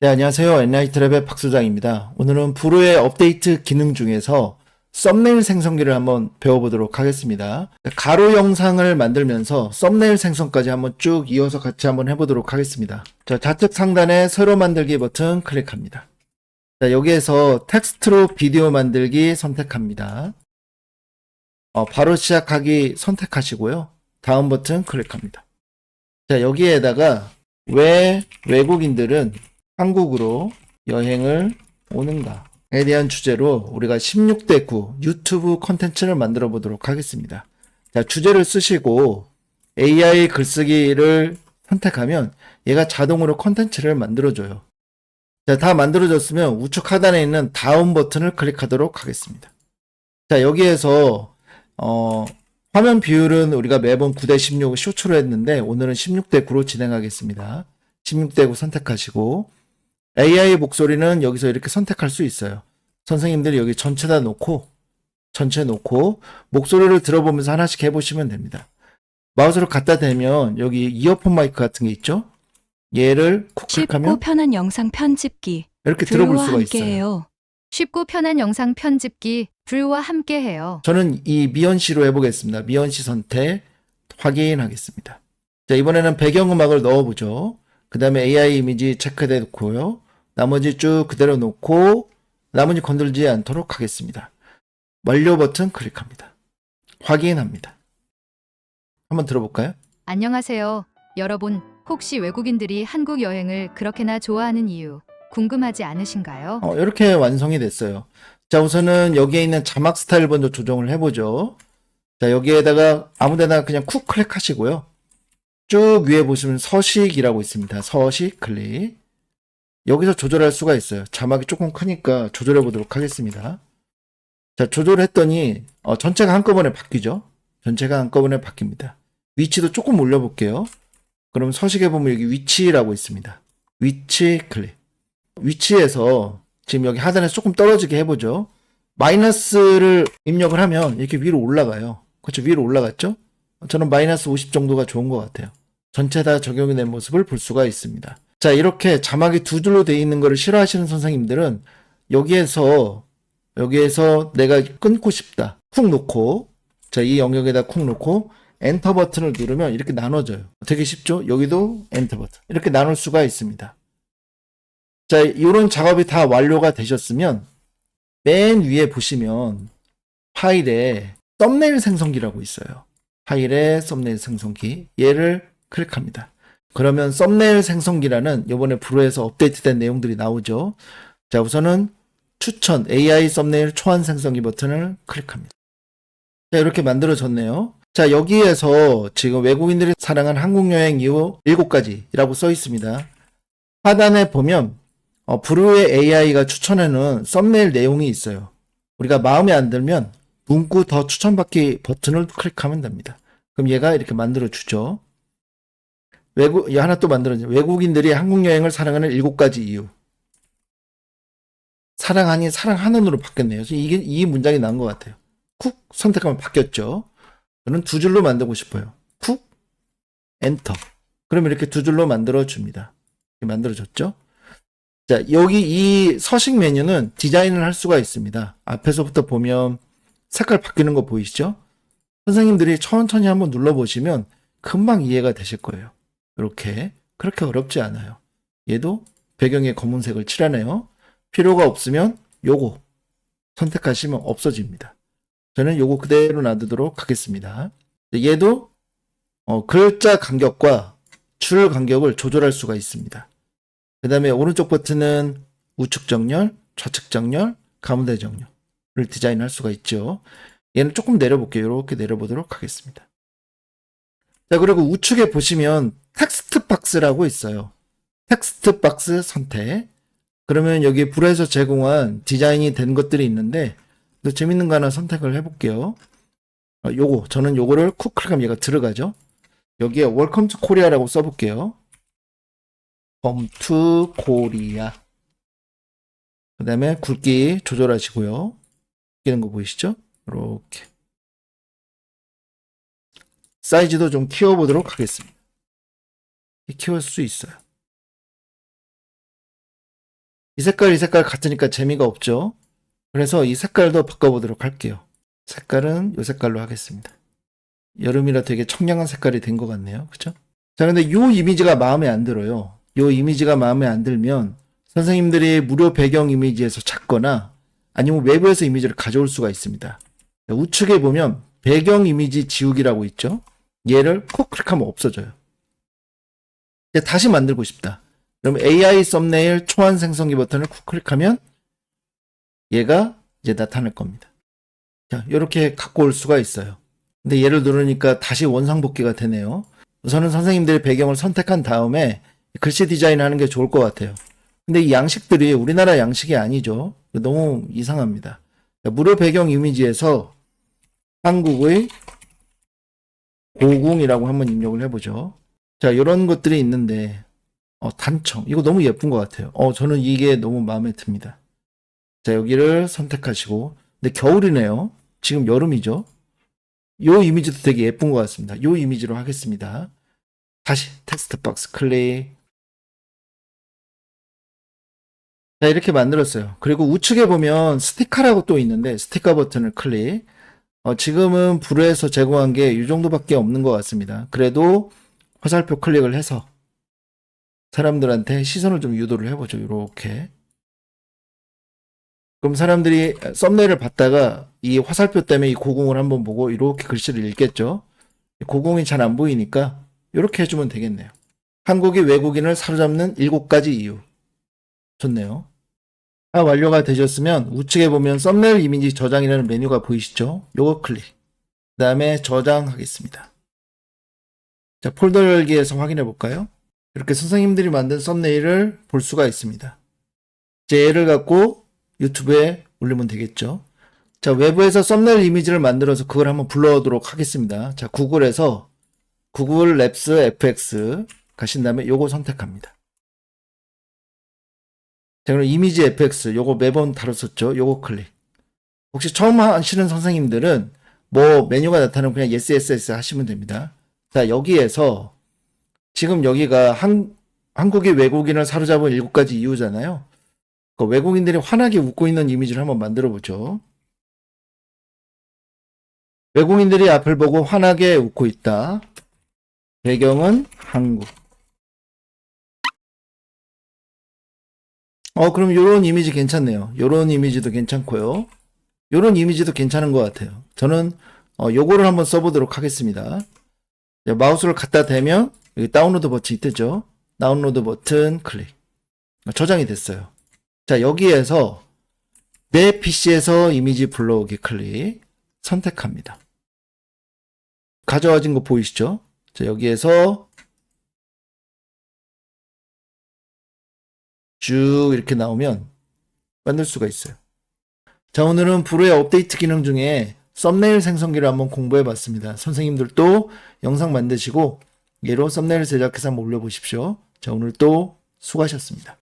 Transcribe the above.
네, 안녕하세요. 엔라이트랩의 박소장입니다. 오늘은 브루의 업데이트 기능 중에서 썸네일 생성기를 한번 배워보도록 하겠습니다. 가로 영상을 만들면서 썸네일 생성까지 한번 쭉 이어서 같이 한번 해보도록 하겠습니다. 자, 좌측 상단에 새로 만들기 버튼 클릭합니다. 자, 여기에서 텍스트로 비디오 만들기 선택합니다. 어, 바로 시작하기 선택하시고요. 다음 버튼 클릭합니다. 자, 여기에다가 왜 외국인들은 한국으로 여행을 오는가에 대한 주제로 우리가 16대 9 유튜브 컨텐츠를 만들어 보도록 하겠습니다. 자, 주제를 쓰시고 AI 글쓰기를 선택하면 얘가 자동으로 컨텐츠를 만들어줘요. 자, 다 만들어졌으면 우측 하단에 있는 다운 버튼을 클릭하도록 하겠습니다. 자, 여기에서, 어, 화면 비율은 우리가 매번 9대 16을 쇼츠로 했는데 오늘은 16대 9로 진행하겠습니다. 16대 9 선택하시고 AI 목소리는 여기서 이렇게 선택할 수 있어요. 선생님들이 여기 전체 다 놓고 전체 놓고 목소리를 들어보면서 하나씩 해보시면 됩니다. 마우스를 갖다 대면 여기 이어폰 마이크 같은 게 있죠? 얘를 쿡 쉽고 편한 영상 편집기 이렇게 들어볼 수가 있어요. 함께해요. 쉽고 편한 영상 편집기 뷰와 함께 해요. 저는 이 미연 씨로 해보겠습니다. 미연 씨 선택 확인하겠습니다. 자, 이번에는 배경음악을 넣어보죠. 그 다음에 AI 이미지 체크돼 놓고요. 나머지 쭉 그대로 놓고 나머지 건들지 않도록 하겠습니다. 완료 버튼 클릭합니다. 확인합니다. 한번 들어볼까요? 안녕하세요. 여러분, 혹시 외국인들이 한국 여행을 그렇게나 좋아하는 이유 궁금하지 않으신가요? 어, 이렇게 완성이 됐어요. 자, 우선은 여기에 있는 자막 스타일 먼저 조정을 해보죠. 자, 여기에다가 아무데나 그냥 쿡 클릭하시고요. 쭉 위에 보시면 서식이라고 있습니다. 서식 클릭. 여기서 조절할 수가 있어요. 자막이 조금 크니까 조절해 보도록 하겠습니다. 자, 조절했더니 어, 전체가 한꺼번에 바뀌죠. 전체가 한꺼번에 바뀝니다. 위치도 조금 올려볼게요. 그럼 서식에 보면 여기 위치라고 있습니다. 위치 클릭. 위치에서 지금 여기 하단에서 조금 떨어지게 해보죠. 마이너스를 입력을 하면 이렇게 위로 올라가요. 그렇죠? 위로 올라갔죠? 저는 마이너스 50 정도가 좋은 것 같아요. 전체 다 적용이 된 모습을 볼 수가 있습니다. 자, 이렇게 자막이 두 줄로 되어 있는 것을 싫어하시는 선생님들은 여기에서, 여기에서 내가 끊고 싶다. 쿡 놓고, 자, 이 영역에다 쿡 놓고, 엔터 버튼을 누르면 이렇게 나눠져요. 되게 쉽죠? 여기도 엔터 버튼. 이렇게 나눌 수가 있습니다. 자, 이런 작업이 다 완료가 되셨으면 맨 위에 보시면 파일에 썸네일 생성기라고 있어요. 파일에 썸네일 생성기. 얘를 클릭합니다. 그러면 썸네일 생성기라는 이번에 브루에서 업데이트된 내용들이 나오죠. 자, 우선은 추천 AI 썸네일 초안 생성기 버튼을 클릭합니다. 자, 이렇게 만들어졌네요. 자, 여기에서 지금 외국인들이 사랑한 한국 여행 이후 7가지라고 써 있습니다. 하단에 보면 어, 브루의 AI가 추천해놓은 썸네일 내용이 있어요. 우리가 마음에 안 들면 문구 더 추천받기 버튼을 클릭하면 됩니다. 그럼 얘가 이렇게 만들어 주죠. 외국 얘 하나 또 만들어줘. 외국인들이 한국 여행을 사랑하는 일곱 가지 이유. 사랑 아닌 사랑하는으로 바뀌었네요. 이게 이 문장이 나온 것 같아요. 쿡 선택하면 바뀌었죠. 저는 두 줄로 만들고 싶어요. 쿡 엔터. 그러면 이렇게 두 줄로 만들어 줍니다. 만들어졌죠? 자, 여기 이 서식 메뉴는 디자인을 할 수가 있습니다. 앞에서부터 보면 색깔 바뀌는 거 보이시죠? 선생님들이 천천히 한번 눌러 보시면 금방 이해가 되실 거예요. 이렇게. 그렇게 어렵지 않아요. 얘도 배경에 검은색을 칠하네요. 필요가 없으면 요거 선택하시면 없어집니다. 저는 요거 그대로 놔두도록 하겠습니다. 얘도 어, 글자 간격과 줄 간격을 조절할 수가 있습니다. 그 다음에 오른쪽 버튼은 우측 정렬, 좌측 정렬, 가운데 정렬을 디자인할 수가 있죠. 얘는 조금 내려볼게요. 이렇게 내려보도록 하겠습니다. 자, 그리고 우측에 보시면 텍스트 박스라고 있어요. 텍스트 박스 선택. 그러면 여기 불에서 제공한 디자인이 된 것들이 있는데 또 재밌는 거 하나 선택을 해볼게요. 어, 요거 저는 요거를 쿡 클릭하면 얘가 들어가죠. 여기에 웰컴 투 코리아라고 써볼게요. 컴투 코리아. 그 다음에 굵기 조절하시고요. 끼는 거 보이시죠? 이렇게. 사이즈도 좀 키워보도록 하겠습니다. 키울 수 있어요. 이 색깔, 이 색깔 같으니까 재미가 없죠? 그래서 이 색깔도 바꿔보도록 할게요. 색깔은 이 색깔로 하겠습니다. 여름이라 되게 청량한 색깔이 된 것 같네요. 그죠? 자, 근데 이 이미지가 마음에 안 들어요. 이 이미지가 마음에 안 들면 선생님들이 무료 배경 이미지에서 찾거나 아니면 외부에서 이미지를 가져올 수가 있습니다. 우측에 보면 배경 이미지 지우기라고 있죠. 얘를 콕 클릭하면 없어져요. 이제 다시 만들고 싶다. 그럼 AI 썸네일 초안 생성기 버튼을 콕 클릭하면 얘가 이제 나타날 겁니다. 자, 이렇게 갖고 올 수가 있어요. 근데 얘를 누르니까 다시 원상복귀가 되네요. 우선은 선생님들이 배경을 선택한 다음에 글씨 디자인 하는 게 좋을 것 같아요. 근데 이 양식들이 우리나라 양식이 아니죠. 너무 이상합니다. 자, 무료 배경 이미지에서 한국의 고궁이라고 한번 입력을 해보죠. 자, 이런 것들이 있는데, 어, 단청. 이거 너무 예쁜 것 같아요. 어, 저는 이게 너무 마음에 듭니다. 자, 여기를 선택하시고, 근데 겨울이네요. 지금 여름이죠. 요 이미지도 되게 예쁜 것 같습니다. 요 이미지로 하겠습니다. 다시 텍스트 박스 클릭. 자, 이렇게 만들었어요. 그리고 우측에 보면 스티커라고 또 있는데 스티커 버튼을 클릭. 어, 지금은 불에서 제공한 게 이 정도밖에 없는 것 같습니다. 그래도 화살표 클릭을 해서 사람들한테 시선을 좀 유도를 해보죠. 이렇게. 그럼 사람들이 썸네일을 봤다가 이 화살표 때문에 이 고궁을 한번 보고 이렇게 글씨를 읽겠죠. 고궁이 잘 안 보이니까 이렇게 해주면 되겠네요. 한국이 외국인을 사로잡는 일곱 가지 이유. 좋네요. 다 완료가 되셨으면 우측에 보면 썸네일 이미지 저장이라는 메뉴가 보이시죠? 요거 클릭. 그 다음에 저장하겠습니다. 자, 폴더 열기에서 확인해 볼까요? 이렇게 선생님들이 만든 썸네일을 볼 수가 있습니다. 이제 얘를 갖고 유튜브에 올리면 되겠죠. 자, 외부에서 썸네일 이미지를 만들어서 그걸 한번 불러오도록 하겠습니다. 자, 구글에서 구글 랩스 FX 가신 다음에 요거 선택합니다. 자, 그럼 이미지 FX 요거 매번 다뤘었죠. 요거 클릭. 혹시 처음 하시는 선생님들은 뭐 메뉴가 나타나면 그냥 yes, yes, yes 하시면 됩니다. 자, 여기에서 지금 여기가 한, 한국이 외국인을 사로잡은 일곱 가지 이유잖아요. 그 외국인들이 환하게 웃고 있는 이미지를 한번 만들어 보죠. 외국인들이 앞을 보고 환하게 웃고 있다. 배경은 한국. 어, 그럼 요런 이미지 괜찮네요. 요런 이미지도 괜찮고요. 요런 이미지도 괜찮은 것 같아요. 저는 어, 요거를 한번 써보도록 하겠습니다. 자, 마우스를 갖다 대면 여기 다운로드 버튼이 뜨죠. 다운로드 버튼 클릭. 어, 저장이 됐어요. 자, 여기에서 내 PC에서 이미지 불러오기 클릭 선택합니다. 가져와진 거 보이시죠? 자, 여기에서 쭉 이렇게 나오면 만들 수가 있어요. 자, 오늘은 브루의 업데이트 기능 중에 썸네일 생성기를 한번 공부해 봤습니다. 선생님들도 영상 만드시고 얘로 썸네일 제작해서 한번 올려보십시오. 자, 오늘 또 수고하셨습니다.